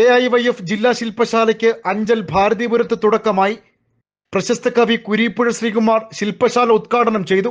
A I Y F ജില്ലാ ശില്പശാലയ്ക്ക് അഞ്ചൽ ഭാരതീപുരത്ത് തുടക്കമായി. പ്രശസ്ത കവി കുരീപ്പുഴ ശ്രീകുമാർ ശില്പശാല ഉദ്ഘാടനം ചെയ്തു.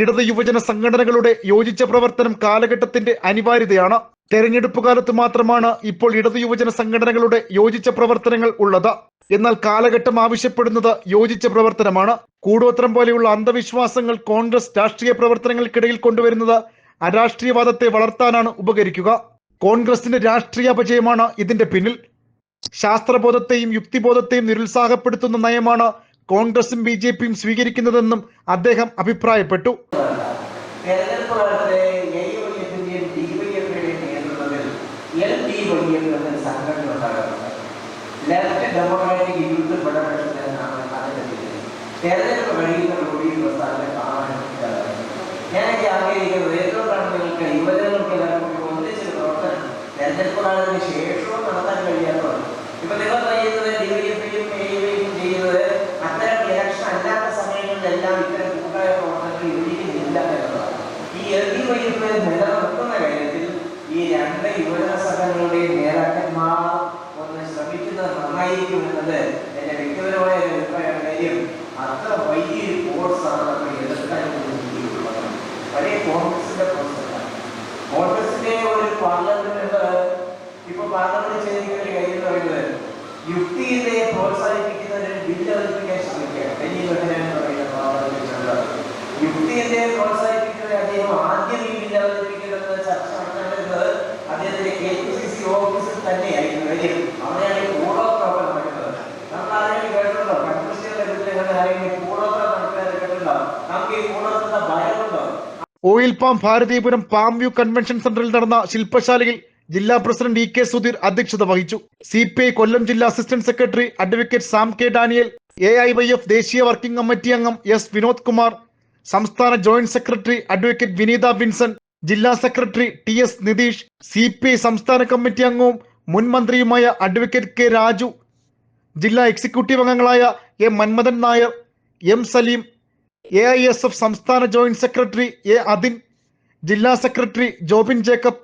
ഇടത് യുവജന സംഘടനകളുടെ യോജിച്ച പ്രവർത്തനം കാലഘട്ടത്തിന്റെ അനിവാര്യതയാണ്. തെരഞ്ഞെടുപ്പ് കാലത്ത് മാത്രമാണ് ഇപ്പോൾ ഇടത് യുവജന സംഘടനകളുടെ യോജിച്ച പ്രവർത്തനങ്ങൾ ഉള്ളത്. എന്നാൽ കാലഘട്ടം ആവശ്യപ്പെടുന്നത് യോജിച്ച പ്രവർത്തനമാണ്. കൂടോത്രം പോലെയുള്ള അന്ധവിശ്വാസങ്ങൾ കോൺഗ്രസ് രാഷ്ട്രീയ പ്രവർത്തനങ്ങൾക്കിടയിൽ കൊണ്ടുവരുന്നത് അരാഷ്ട്രീയവാദത്തെ വളർത്താനാണ് ഉപകരിക്കുക. കോൺഗ്രസിന്റെ രാഷ്ട്രീയ അപജയമാണ് ഇതിന്റെ പിന്നിൽ. ശാസ്ത്രബോധത്തെയും യുക്തിബോധത്തെയും നിരുത്സാഹപ്പെടുത്തുന്ന നയമാണ് കോൺഗ്രസും ബി ജെ പിയും സ്വീകരിക്കുന്നതെന്നും അദ്ദേഹം അഭിപ്രായപ്പെട്ടു. ലെഫ്റ്റ് തെരഞ്ഞെടുപ്പ് കാണാൻ ഞാൻ ആഗ്രഹിക്കുന്നത് തെരഞ്ഞെടുപ്പ് കാലത്തിന് ശേഷവും നടത്താൻ കഴിയാത്തത് ഇപ്പൊ നിങ്ങൾ പറയുന്നത് ഡി വൈ എഫിലും എ വൈയും ചെയ്യുന്നത് അത്തരം ഇലക്ഷൻ അല്ലാത്ത സമയങ്ങളിലെല്ലാം ഇത്തരം കൂട്ടായ പ്രവർത്തനങ്ങൾ യോജിക്കുന്നില്ല എന്നതാണ്. ഈ എൽ ഡി വൈ എഫ് നിലനിർത്തുന്ന കാര്യത്തിൽ ഈ രണ്ട് യുവജന സംഘടനകളുടെയും നേതാക്കന്മാർ ഒന്ന് ശ്രമിക്കുന്നത് നന്നായിരിക്കും എന്നത് എന്റെ വ്യക്തിപരമായ ഒരു അഭിപ്രായമാണ് കാര്യം അത്ര വലിയൊരു കോഴ്സാണ് നമ്മൾ എതിർക്കാൻ ഉദ്ദേശിക്കുന്നത് പഴയ കോൺഗ്രസിന്റെ കോഴ്സല്ല കോൺഗ്രസിന്റെ ഒരു പാർലമെന്റ് ഇപ്പൊ പാർലമെന്റ് ഒരു കാര്യം പറയുന്നത് യുക്തിയെ പ്രോത്സാഹിപ്പിക്കുന്ന ഒരു ബില്ല് അവതരിപ്പിക്കാൻ ശ്രമിക്കുക യുക്തിയെ പ്രോത്സാഹിപ്പിക്കുന്ന അദ്ദേഹം ആദ്യം ഈ ബില്ല് അവതരിപ്പിക്കുന്നത് ചർച്ച നടത്തേണ്ടത് അദ്ദേഹത്തിന്റെ കെ പി സി സി ഓഫീസിൽ തന്നെയായിരുന്നു കാര്യം അവിടെയാണ് ഈ പ്രോബ്ലം നടക്കുന്നത്. നമ്മൾ ആരെങ്കിലും oil palm Bharathipuram palm view convention സെന്ററിൽ നടന്ന ശില്പശാലയിൽ ജില്ലാ പ്രസിഡന്റ് ഇ കെ സുധീർ അധ്യക്ഷത വഹിച്ചു. സി പി ഐ കൊല്ലം ജില്ലാ assistant secretary advocate Sam K Daniel A I Y F ദേശീയ വർക്കിംഗ് കമ്മിറ്റി അംഗം എസ് വിനോദ് കുമാർ സംസ്ഥാന joint secretary advocate Vineetha Vincent ജില്ലാ secretary T S Nithish C P I സംസ്ഥാന committee അംഗവും മുൻ മന്ത്രിയുമായ അഡ്വക്കേറ്റ് കെ രാജു ജില്ലാ എക്സിക്യൂട്ടീവ് അംഗങ്ങളായ A Manmadhan Nair M Saleem A I S F സംസ്ഥാന ജോയിന്റ് സെക്രട്ടറി എ അതിൻ ജില്ലാ secretary Jobin Jacob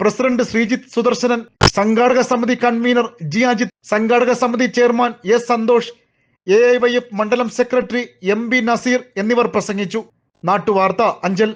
president Sreejith Sudarsanan സംഘാടക സമിതി കൺവീനർ ജി അജിത് സംഘാടക സമിതി chairman S Santhosh A I Y F മണ്ഡലം സെക്രട്ടറി എം ബി നസീർ എന്നിവർ പ്രസംഗിച്ചു. നാട്ടുവാർത്ത അഞ്ചൽ.